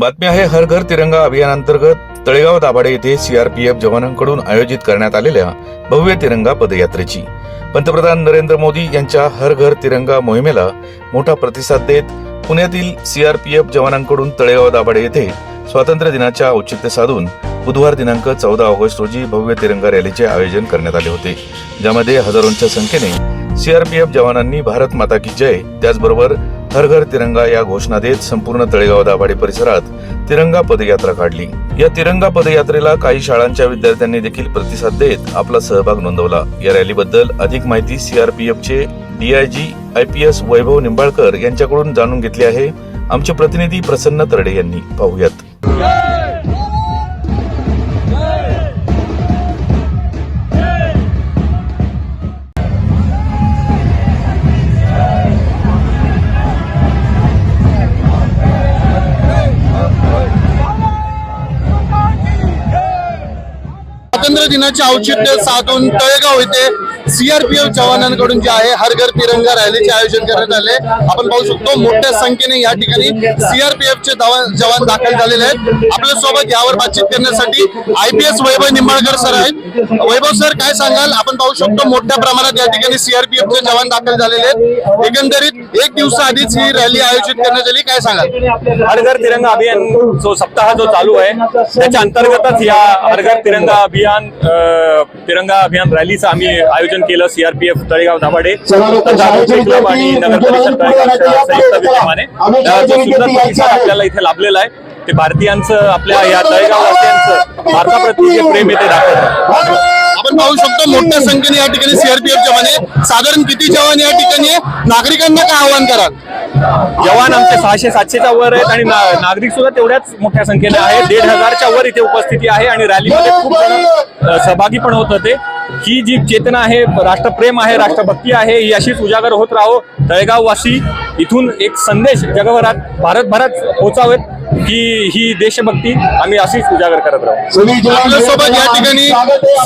बातमी आहे हर घर तिरंगा अभियानांतर्गत तळेगाव दाभाडे येथे सीआरपीएफ जवानांकडून आयोजित करण्यात आलेल्या भव्य तिरंगा पदयात्रेची. पंतप्रधान नरेंद्र मोदी यांच्या हर घर तिरंगा मोहिमेला मोठा प्रतिसाद देत पुण्यातील सीआरपीएफ जवानांकडून तळेगाव दाभाडे येथे स्वातंत्र्य दिनाच्या औचित्य साधून बुधवार दिनांक चौदा ऑगस्ट रोजी भव्य तिरंगा रॅलीचे आयोजन करण्यात आले होते. ज्यामध्ये हजारोंच्या संख्येने सीआरपीएफ जवानांनी भारत माता की जय त्याचबरोबर हर घर तिरंगा या घोषणा देत संपूर्ण तळेगाव दाभाडे परिसरात तिरंगा पदयात्रा काढली. या तिरंगा पदयात्रेला काही शाळांच्या विद्यार्थ्यांनी देखील प्रतिसाद देत आपला सहभाग नोंदवला. या रॅलीबद्दल अधिक माहिती सीआरपीएफचे DIG I P S Vaibhav Nimbalkar यांच्याकडून जाणून घेतली आहे. आमचे प्रतिनिधी प्रसन्न तरडे यांनी. पाहुयात. स्वातंत्र्य दिनाचे औचित्य साधून तळेगाव येथे सीआरपीएफ जवानांकडून जे आहे हर घर तिरंगा रॅलीचे आयोजन करण्यात आले. आपण पाहू शकतो मोठ्या संख्येने या ठिकाणी सीआरपीएफचे जवान दाखल झालेले आहेत. आपल्यासोबत यावर बातचीत करण्यासाठी आयपीएस वैभव निंबाळकर सर आहेत. वैभव सर काय सांगाल? आपण पाहू शकतो मोठ्या प्रमाणात या ठिकाणी सीआरपीएफचे जवान दाखल झालेले आहेत. एकंदरीत एक दिवसाआधीच ही रॅली आयोजित करण्यात आली. काय सांगाल? हर घर तिरंगा अभियान जो सप्ताह जो चालू आहे त्याच्या अंतर्गतच या हर घर तिरंगा अभियान अ, तिरंगा अभियान रॅलीचं आम्ही आयोजन केलं सीआरपीएफ तळेगाव दाभाडे क्लब आणि नगर परिषद तळेगावच्या संयुक्त विद्यमाने. त्याला जो सुंदर प्रतिसाद आपल्याला इथे लाभलेला आहे ते भारतीयांचं आपल्या या तळेगाव वासियांचं भारताप्रती जे प्रेम आहे ते दाखवतं. आपण पाहू शकतो मोठ्या संख्येने या ठिकाणी सीआरपीएफ जवान आहे साधारण किती जवान या ठिकाणी? नागरिकांना काय आव्हान कराल? जवान आमचे सहाशे सातशेच्या वर आहेत आणि नागरिक सुद्धा तेवढ्याच मोठ्या संख्येने आहे दीड हजारच्या वर इथे उपस्थिती आहे आणि रॅलीमध्ये खूप सहभागी पण होत होते. ही जी चेतना आहे राष्ट्रप्रेम आहे राष्ट्रभक्ती आहे ही अशीच उजागर होत राहो. तळेगाववासी इथून एक संदेश जगभरात भारतभरात पोहोचावेत. की ही देशभक्ती आम्ही अशीच उजागर करत राहू. आपल्यासोबत या ठिकाणी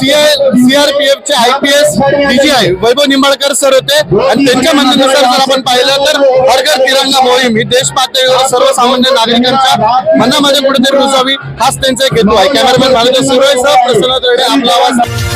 सीआरपीएफ चे IPS DGI Vaibhav Nimbalkar sir होते. आणि त्यांच्या म्हणण्यानुसार जर आपण पाहिलं तर हर घर तिरंगा मोहीम ही देश पातळीवर सर्वसामान्य नागरिकांच्या मनामध्ये कुठेतरी रुजावी हाच त्यांचा एक हेतू आहे. कॅमेरामॅन भारत सुरज प्रसन्न तरडे आपला आवाज.